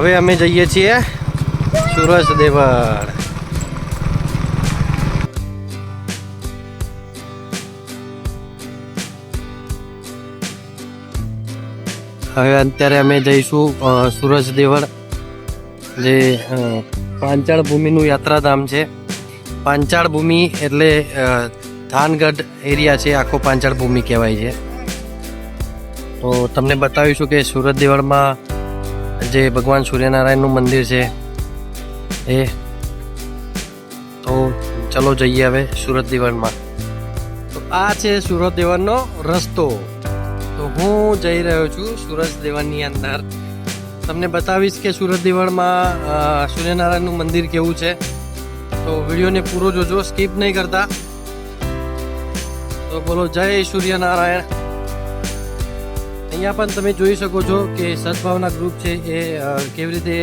હવે અમે જઈએ છીએ સુરજ દેવળ. હવે અત્યારે અમે જઈશું સુરજ દેવળ, જે પાંચાળ ભૂમિનું યાત્રાધામ છે. પાંચાળ ભૂમિ એટલે થાનગઢ એરિયા છે, આખો પાંચાળ ભૂમિ કહેવાય છે. તો તમને બતાવીશું કે સુરત દેવળમાં જે ભગવાન સૂર્યનારાયણનું મંદિર છે, એ. તો ચલો જઈએ હવે સુરત દેવળમાં તો આ છે સુરત દેવળનો રસ્તો. તો હું જઈ રહ્યો છું સુરત દેવળની અંદર. તમને બતાવીશ કે સુરત દેવળમાં સૂર્યનારાયણનું મંદિર કેવું છે. તો વિડીયોને પૂરો જોજો, સ્કીપ નહીં કરતા. તો બોલો, જય સૂર્યનારાયણ. અહીંયા પણ તમે જોઈ શકો છો કે સદભાવના ગ્રુપ છે એ કેવી રીતે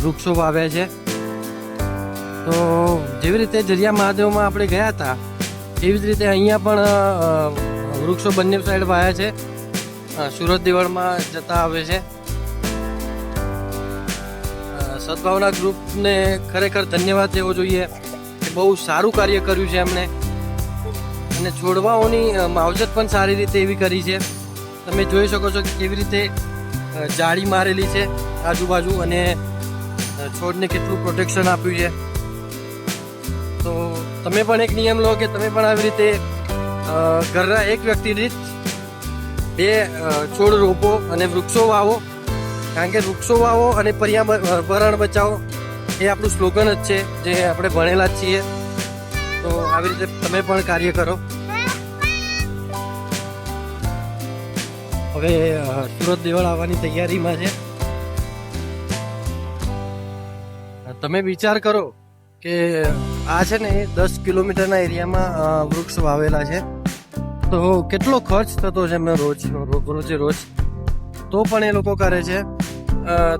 વૃક્ષો વાવે છે. તો જેવી રીતે જરિયા મહાદેવમાં આપણે ગયા હતા, એવી જ રીતે અહીંયા પણ વૃક્ષો બંને સાઈડ વાયા છે. સુરત દેવળમાં જતા આવે છે. સદભાવના ગ્રુપને ખરેખર ધન્યવાદ દેવો જોઈએ કે બહુ સારું કાર્ય કર્યું છે એમણે. અને છોડવાઓની માવજત પણ સારી રીતે એવી કરી છે. તમે જોઈ શકો છો કે કેવી રીતે જાળી મારેલી છે આજુબાજુ અને છોડને કેટલું પ્રોટેક્શન આપ્યું છે. તો તમે પણ એક નિયમ લો કે તમે પણ આવી રીતે ઘરના એક વ્યક્તિ દીઠ બે છોડ રોપો અને વૃક્ષો વાવો. કારણ કે વૃક્ષો વાવો અને પર્યાવરણ બચાવો એ આપણું સ્લોગન જ છે, જે આપણે ભણેલા જ છીએ. તો આવી રીતે તમે પણ કાર્ય કરો. હવે સુરત દેવળ આવવાની તૈયારીમાં છે. તમે વિચાર કરો કે આ છે ને, દસ કિલોમીટરના એરિયામાં વૃક્ષ વાવેલા છે. તો કેટલો ખર્ચ થતો છે એમને રોજ, રોજે રોજ? તો પણ એ લોકો કરે છે.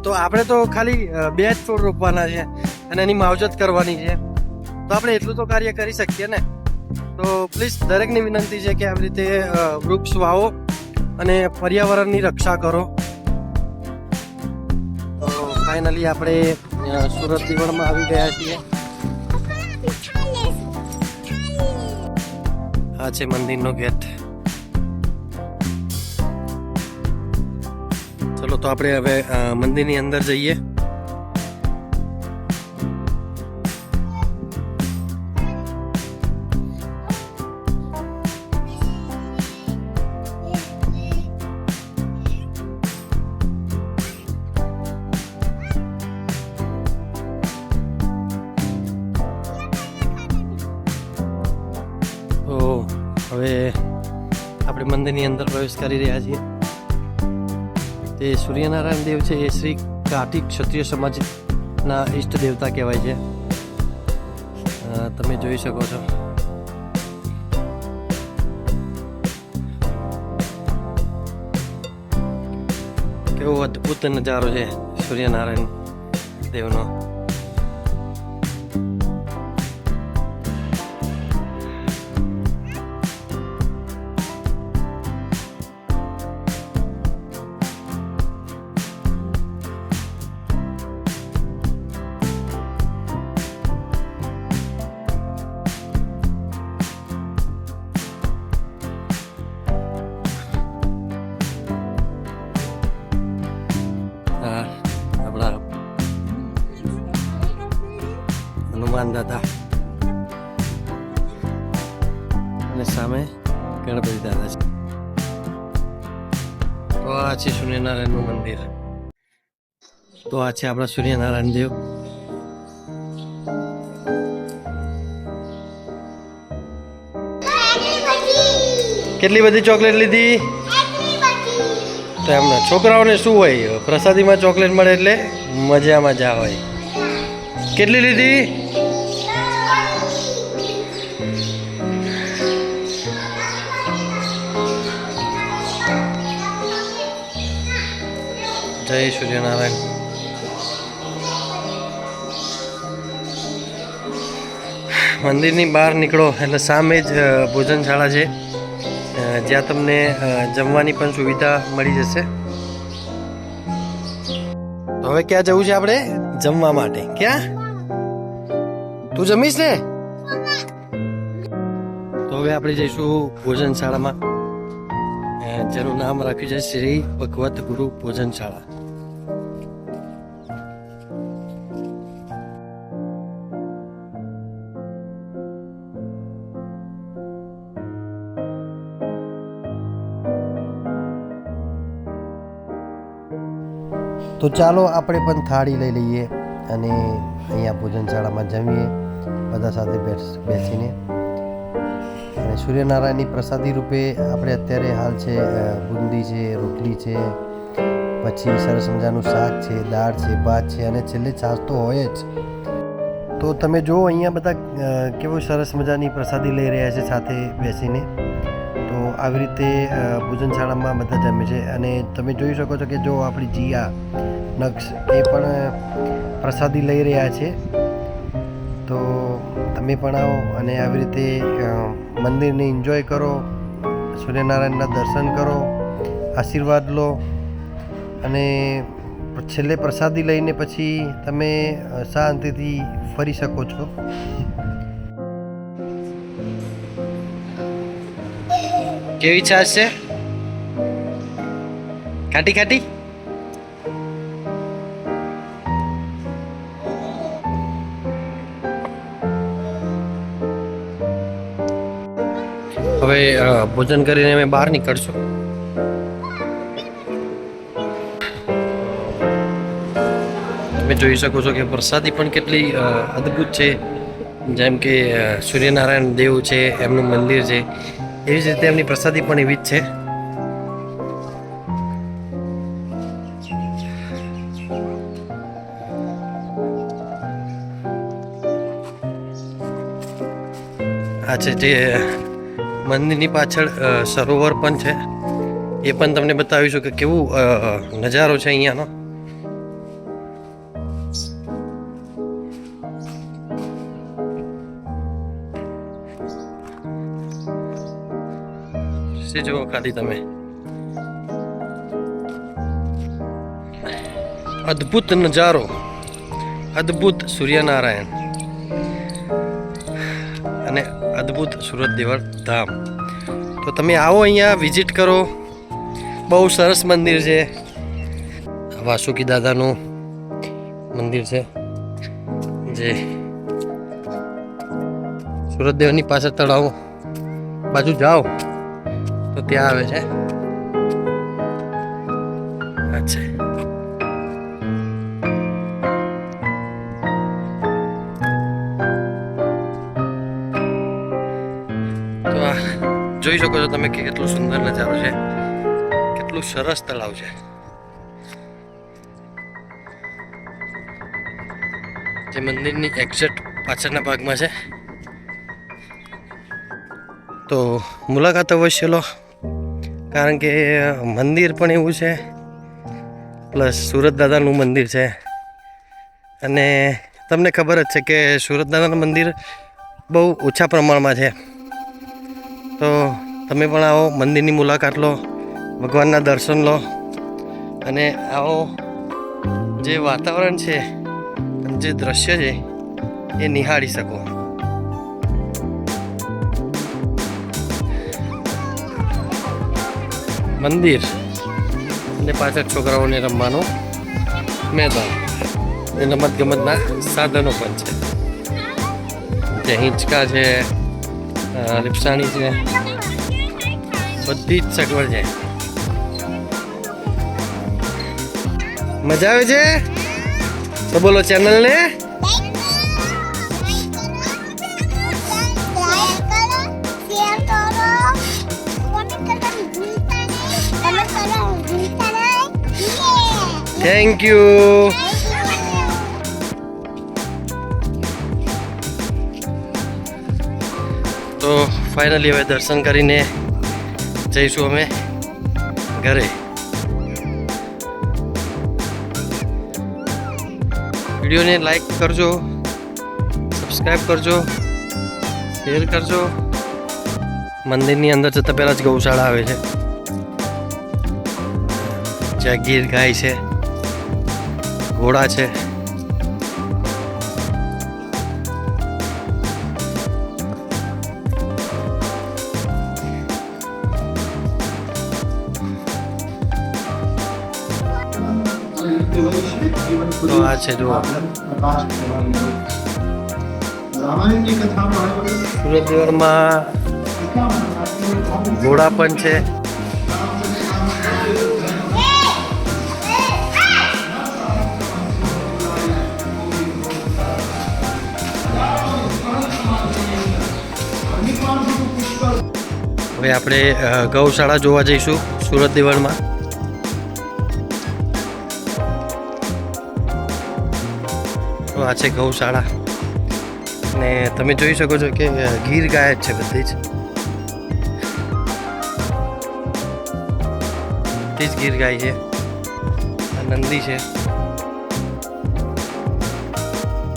તો આપણે તો ખાલી બે જ છોડ રોપવાના છે અને એની માવજત કરવાની છે. તો આપણે એટલું તો કાર્ય કરી શકીએ ને? તો પ્લીઝ દરેકની વિનંતી છે કે આવી રીતે વૃક્ષ વાવો. અને પર્યાવરણની રક્ષા કરો. તો ફાઇનલી આપણે સુરત દિવણમાં આવી ગયા છીએ. આ છે મંદિરનો ગેટ. ચલો તો આપણે હવે મંદિરની અંદર જઈએ. આપણે મંદિરની અંદર પ્રવેશ કરી રહ્યા છીએ. તે સૂર્યનારાયણ દેવ છે એ શ્રી કાઠી ક્ષત્રિય સમાજના ઈષ્ટ દેવતા કહેવાય છે. તમે જોઈ શકો છો. કેવો અદ્ભુત નજારો છે સૂર્યનારાયણ દેવનો. દાદા. અને સામે ગણપતિ દાદા છે. તો આ છે સૂર્યનારાયણનું મંદિર. તો આ છે આપણા સૂર્યનારાયણ દેવ. કેટલી બધી ચોકલેટ લીધી? તો એમને છોકરાઓને શું હોય? પ્રસાદીમાં ચોકલેટ મળે એટલે મજા મજા હોય. કેટલી લીધી? જય સૂર્યનારાયણ. મંદિરની બહાર નીકળો એટલે સામે જ ભોજનશાળા છે. જ્યાં તમને જમવાની પણ સુવિધા મળી જશે. હવે ક્યાં જવું છે આપણે? જમવા માટે. ક્યાં? તું જમીશ ને? તો હવે આપણે જઈશું ભોજનશાળામાં. જેનું નામ રાખ્યું છે શ્રી ભગવત ગુરુ ભોજનશાળા. તો ચાલો આપણે પણ થાળી લઈ લઈએ અને અહીંયા ભોજનશાળામાં જમીએ, બધા સાથે બેસ- બેસીને. અને સૂર્યનારાયણની પ્રસાદી રૂપે આપણે અત્યારે હાલ છે બુંદી છે, રોટલી છે, પછી સરસ મજાનું શાક છે, દાળ છે, ભાત છે અને છેલ્લે છાશ તો હોય જ. તો તમે જુઓ, અહીંયા બધા કેવું સરસ મજાની પ્રસાદી લઈ રહ્યા છે સાથે બેસીને. તો આવી રીતે ભોજનશાળામાં બધા જમે છે. અને તમે જોઈ શકો છો કે જો આપણી જીયા નક્ષ એ પણ પ્રસાદી લઈ રહ્યા છે. તો તમે પણ આવો અને આવી રીતે મંદિરને એન્જોય કરો, સૂર્યનારાયણના દર્શન કરો, આશીર્વાદ લો અને છેલ્લે પ્રસાદી લઈને પછી તમે શાંતિથી ફરી શકો છો. કેવી છાશ છે ખાટી ખાટી? હવે ભોજન કરીને અમે બહાર નીકળશું. તમે જોઈ શકો છો કે પ્રસાદી પણ કેટલી અદ્ભુત છે. જેમ કે સૂર્યનારાયણ દેવ છે, એમનું મંદિર છે. એવી જ રીતે એમની પ્રસાદી પણ એવી જ છે. આ છે જે મંદિરની પાછળ સરોવર પણ છે. એ પણ તમને બતાવીશું કે કેવું નજારો છે અહીંયાનો. જુઓ ખાલી તમે? અદ્ભુત નજારો. અદ્ભુત સૂર્યનારાયણ. અદ્ભુત સુરત દેવળ ધામ. તો તમે આવો અહીંયા વિઝિટ કરો. બહુ સરસ મંદિર છે. વાસુકી દાદાનું મંદિર છે. જે સુરત દેવની પાસે તળાવ બાજુ જાઓ, તો ત્યાં આવે છે. અચ્છા. જોઈ શકો છો તમે કે કેટલું સુંદર નજારો છે. કેટલું સરસ તળાવ છે. જે મંદિરની એક્ઝેક્ટ પાછળના ભાગમાં છે. તો મુલાકાત અવશ્ય લો. કારણ કે મંદિર પણ એવું છે. પ્લસ સુરત દાદાનું મંદિર છે. અને તમને ખબર જ છે કે સુરત દાદાનું મંદિર બહુ ઓછા પ્રમાણમાં છે. તો તમે પણ આવો, મંદિરની મુલાકાત લો, ભગવાનના દર્શન લો. અને આવો, જે વાતાવરણ છે જે દ્રશ્ય છે, એ નિહાળી શકો. મંદિર અને પાછળ છોકરાઓને રમવાનું મેદાન. રમત ગમતના સાધનો પણ છે. જે હિંચકા છે લીપસાણી છે બધી જ સગવડ છે મજા આવે છે તો બોલો ચેનલને થેન્ક યુ તો ફાઇનલી હવે દર્શન કરીને જઈશું અમે ઘરે. વિડીયોને લાઈક કરજો સબસ્ક્રાઈબ કરજો શેર કરજો. મંદિરની અંદર જતાં પહેલાં જ ગૌશાળા આવે છે. જ્યાં ગીર ગાય છે, ઘોડા છે. તો આ છે, જુઓ. સુરત દેવળમાં ઘોડા પણ છે. હવે આપણે ગૌશાળા જોવા જઈશું સુરત દેવળમાં તો આ છે ગૌશાળા. ને તમે જોઈ શકો છો કે ગીર ગાય છે બધી જ. બધી જ ગીર ગાય છે. નંદી છે.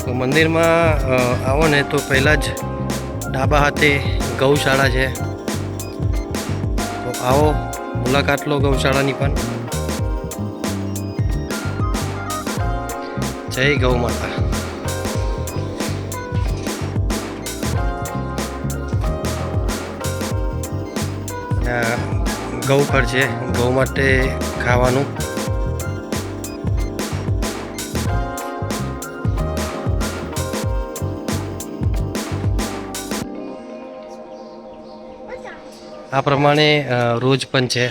તો મંદિરમાં આવો ને તો પહેલાં જ ડાબા હાથે ગૌશાળા છે. તો આવો, મુલાકાત લો ગૌશાળાની પણ. જય ગૌ માતા. ગૌ ખર છે ગૌ માટે ખાવાનું. આ પ્રમાણે રોજ પણ છે.